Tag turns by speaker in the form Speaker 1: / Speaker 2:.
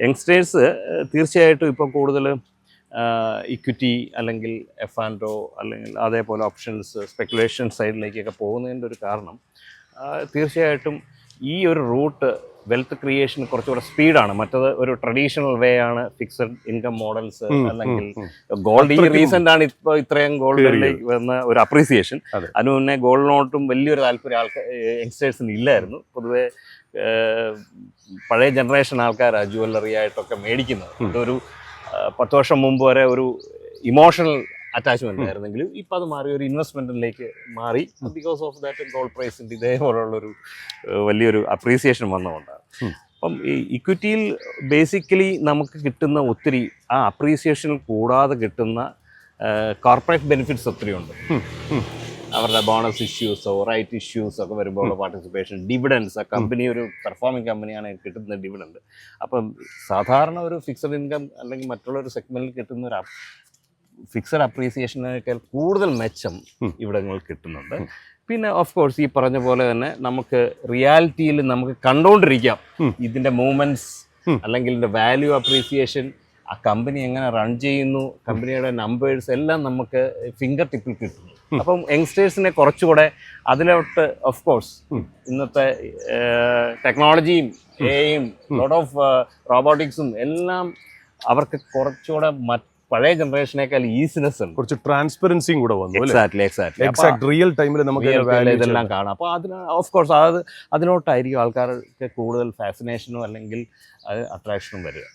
Speaker 1: Youngsters തീർച്ചയായിട്ടും ഇപ്പോൾ കൂടുതൽ ഇക്വിറ്റി അല്ലെങ്കിൽ എഫ് ആൻഡോ അല്ലെങ്കിൽ അതേപോലെ ഓപ്ഷൻസ് സ്പെക്കുലേഷൻ സൈഡിലേക്കൊക്കെ പോകുന്നതിന്റെ ഒരു കാരണം തീർച്ചയായിട്ടും ഈ ഒരു റൂട്ട് വെൽത്ത് ക്രിയേഷൻ കുറച്ചുകൂടെ സ്പീഡാണ് മറ്റത് ഒരു ട്രഡീഷണൽ വേ ആണ് ഫിക്സഡ് ഇൻകം മോഡൽസ് അല്ലെങ്കിൽ ഗോൾഡ് ഈ റീസെന്റ് ആണ് ഇപ്പോൾ ഇത്രയും ഗോൾഡിലേക്ക് വന്ന ഒരു അപ്രീസിയേഷൻ അതിന് മുന്നേ ഗോൾഡിനോട്ടും വലിയൊരു താല്പര്യം ആൾക്കാർ യങ്സ്റ്റേഴ്സിന് ഇല്ലായിരുന്നു. പൊതുവെ പഴയ ജനറേഷൻ ആൾക്കാരാണ് ജുവല്ലറി ആയിട്ടൊക്കെ മേടിക്കുന്നത്. അതൊരു ആ, പത്ത് വർഷം മുമ്പ് വരെ ഒരു ഇമോഷണൽ അറ്റാച്ച്മെന്റ് ആയിരുന്നെങ്കിലും ഇപ്പം അത് മാറി ഒരു ഇൻവെസ്റ്റ്മെന്റിലേക്ക് മാറി. ബിക്കോസ് ഓഫ് ദാറ്റ് ഗോൾഡ് പ്രൈസിന്റെ ഇതേപോലുള്ളൊരു ഒരു വലിയൊരു അപ്രീസിയേഷൻ വന്നതുകൊണ്ടാണ്. അപ്പം ഈ ഇക്വിറ്റിയിൽ ബേസിക്കലി നമുക്ക് കിട്ടുന്ന ഒത്തിരി ആ അപ്രീസിയേഷൻ കൂടാതെ കിട്ടുന്ന കോർപ്പറേറ്റ് ബെനിഫിറ്റ്സ് ഒത്തിരി ഉണ്ട്. അവരുടെ ബോണസ് ഇഷ്യൂസോ റൈറ്റ് ഇഷ്യൂസോ ഒക്കെ വരുമ്പോൾ പാർട്ടിസിപ്പേഷൻ ഡിവിഡൻസ് ആ കമ്പനി ഒരു പെർഫോമിംഗ് കമ്പനിയാണ് കിട്ടുന്ന ഡിവിഡൻഡ് അപ്പം സാധാരണ ഒരു ഫിക്സഡ് ഇൻകം അല്ലെങ്കിൽ മറ്റുള്ള ഒരു സെഗ്മെന്റിൽ കിട്ടുന്ന ഒരു ഫിക്സഡ് അപ്രീസിയേഷനേക്കാൾ കൂടുതൽ മെച്ചം ഇവിടങ്ങൾ കിട്ടുന്നുണ്ട്. പിന്നെ ഓഫ് കോഴ്സ് ഈ പറഞ്ഞ പോലെ തന്നെ നമുക്ക് റിയാലിറ്റിയിൽ നമുക്ക് കണ്ടുകൊണ്ടിരിക്കാം
Speaker 2: ഇതിന്റെ
Speaker 1: ഇതിന്റെ മൂവ്മെന്റ്സ് അല്ലെങ്കിൽ ഇതിന്റെ വാല്യൂ അപ്രീസിയേഷൻ ആ കമ്പനി എങ്ങനെ റൺ ചെയ്യുന്നു കമ്പനിയുടെ നമ്പേഴ്സ് എല്ലാം നമുക്ക് ഫിംഗർ ടിപ്പിൽ കിട്ടും. അപ്പം യങ്സ്റ്റേഴ്സിനെ കുറച്ചുകൂടെ അതിലോട്ട് ഓഫ് കോഴ്സ് ഇന്നത്തെ ടെക്നോളജിയും എയും ലോട്ട് ഓഫ് റോബോട്ടിക്സും എല്ലാം അവർക്ക് കുറച്ചുകൂടെ മറ്റ് പഴയ ജനറേഷനേക്കാൾ ഈസിനെസ് ഉണ്ട്.
Speaker 2: കുറച്ച് ട്രാൻസ്പെറൻസിയും കൂടെ വന്നു
Speaker 1: എക്സാക്ട്ലി എക്സാക്ട്ലി
Speaker 2: എക്സാക്ട് റിയൽ ടൈമിൽ നമുക്ക്
Speaker 1: ഇതെല്ലാം കാണാം. അപ്പോൾ അതിന് ഓഫ് കോഴ്സ് അത് അതിനോട്ടായിരിക്കും ആൾക്കാർക്ക് കൂടുതൽ ഫാസിനേഷനും അല്ലെങ്കിൽ അട്രാക്ഷനും വരിക.